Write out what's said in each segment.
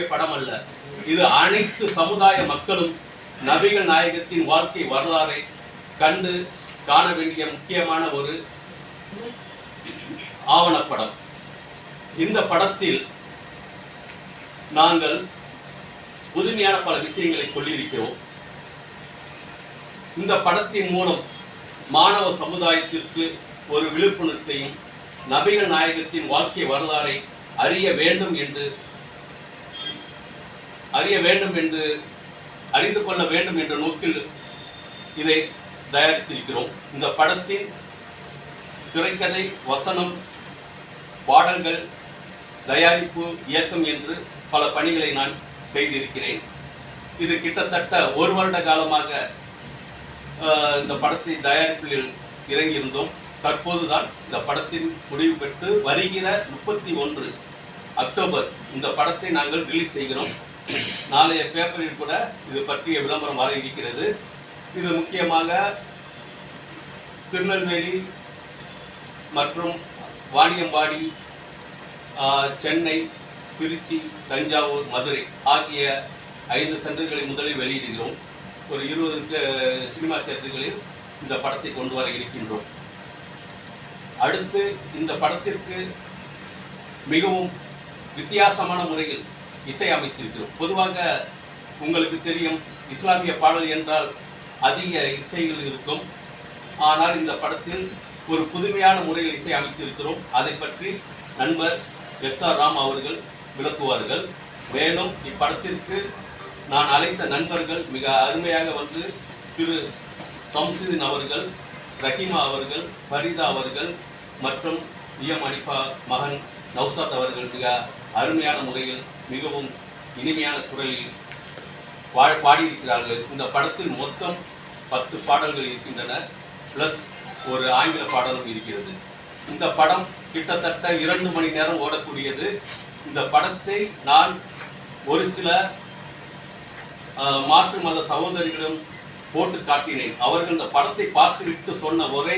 வேண்டிய படம் அல்ல இது அனைத்து சமுதாய மக்களும் நபிகள் நாயகத்தின் வாழ்க்கை வரலாறை கண்டு காண வேண்டிய முக்கியமான ஒரு ஆவணப்படம். இந்த படத்தில் நாங்கள் புதுமையான பல விஷயங்களை சொல்லியிருக்கிறோம். இந்த படத்தின் மூலம் மாணவ சமுதாயத்திற்கு ஒரு விழிப்புணர்ச்சியும் நபிகள் நாயகத்தின் வாழ்க்கை வரலாறை அறிய வேண்டும் என்று அறிய வேண்டும் என்று அறிந்து கொள்ள வேண்டும் என்ற நோக்கில் இதை தயாரித்திருக்கிறோம். இந்த படத்தின் திரைக்கதை வசனம் பாடல்கள் தயாரிப்பு இயக்கம் என்று பல பணிகளை நான் செய்திருக்கிறேன். இது கிட்டத்தட்ட ஒரு வருட காலமாக இந்த படத்தை தயாரிப்பில் இறங்கியிருந்தோம். தற்போதுதான் இந்த படத்தின் முடிவு பெற்று வருகிற முப்பத்தி ஒன்று அக்டோபர் இந்த படத்தை நாங்கள் ரிலீஸ் செய்கிறோம். நாளைய பேப்பரில் கூட இது பற்றிய விளம்பரம் வர இருக்கிறது. இது முக்கியமாக திருநெல்வேலி மற்றும் வாணியம்பாடி சென்னை திருச்சி தஞ்சாவூர் மதுரை ஆகிய ஐந்து சென்டர்களை முதலில் வெளியிடுகிறோம். ஒரு இருபது சினிமா தேட்டர்களில் இந்த படத்தை கொண்டு வர இருக்கின்றோம். அடுத்து இந்த படத்திற்கு மிகவும் வித்தியாசமான முறையில் இசை அமைத்திருக்கிறோம் பொதுவாக உங்களுக்கு தெரியும் இஸ்லாமிய பாடல் என்றால் அதிக இசைகள் இருக்கும். ஆனால் இந்த படத்தில் ஒரு புதுமையான முறையில் இசை அமைத்திருக்கிறோம். அதை பற்றி நண்பர் எஸ் ஆர் ராம் அவர்கள் விளக்குவார்கள். மேலும் இப்படத்திற்கு நான் அழைத்த நண்பர்கள் மிக அருமையாக வந்து திரு சம்சுதீன் அவர்கள் ரஹீமா அவர்கள் ஃபரிதா அவர்கள் மற்றும் இஎம் அனிஃபா மகன் நவ்சாத் அவர்கள் மிக அருமையான முறையில் மிகவும் இனிமையான குரலில் பா பாடியிருக்கிறார்கள். இந்த படத்தில் மொத்தம் பத்து பாடல்கள் இருக்கின்றன. ப்ளஸ் ஒரு ஆங்கில பாடலும் இருக்கிறது. இந்த படம் கிட்டத்தட்ட இரண்டு மணி நேரம் ஓடக்கூடியது. இந்த படத்தை நான் ஒரு சில ஆஹ், மாற்று மத சகோதரிகளும் போட்டு காட்டினேன். அவர்கள் இந்த படத்தை பார்த்துவிட்டு சொன்ன ஒரே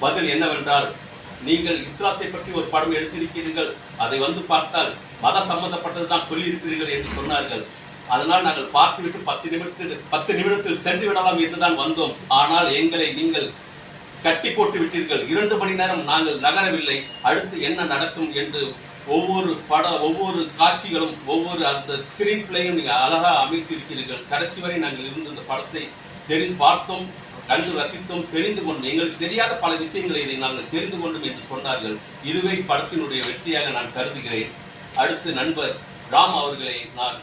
பதில் என்னவென்றால் நீங்கள் இஸ்லாத்தை பற்றி ஒரு படம் எடுத்திருக்கிறீர்கள். அதை வந்து பார்த்தால் மத சம்பந்தப்பட்டது தான் சொல்லியிருக்கிறீர்கள் என்று சொன்னார்கள். அதனால் நாங்கள் பார்த்துவிட்டு பத்து நிமிடத்தில் பத்து நிமிடத்தில் சென்று விடலாம் என்றுதான் வந்தோம். ஆனால் எங்களை நீங்கள் கட்டி போட்டு விட்டீர்கள். இரண்டு மணி நேரம் நாங்கள் நகரவில்லை. அடுத்து என்ன நடக்கும் என்று ஒவ்வொரு பட ஒவ்வொரு காட்சிகளும் ஒவ்வொரு அந்த ஸ்கிரீன் பிளேயும் நீங்கள் அழகாக அமைத்திருக்கிறீர்கள். கடைசி வரை நாங்கள் இருந்து இந்த படத்தை தெரிந்து பார்த்தோம் கண்டு ரசித்தோம் தெரிந்து கொண்டோம். எங்களுக்கு தெரியாத பல விஷயங்களை இதை நாங்கள் தெரிந்து கொண்டோம் என்று சொன்னார்கள். இதுவே படத்தினுடைய வெற்றியாக நான் கருதுகிறேன். அடுத்து நண்பர் ராம் அவர்களை நான்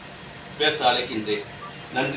பேச அழைக்கின்றேன். நன்றி.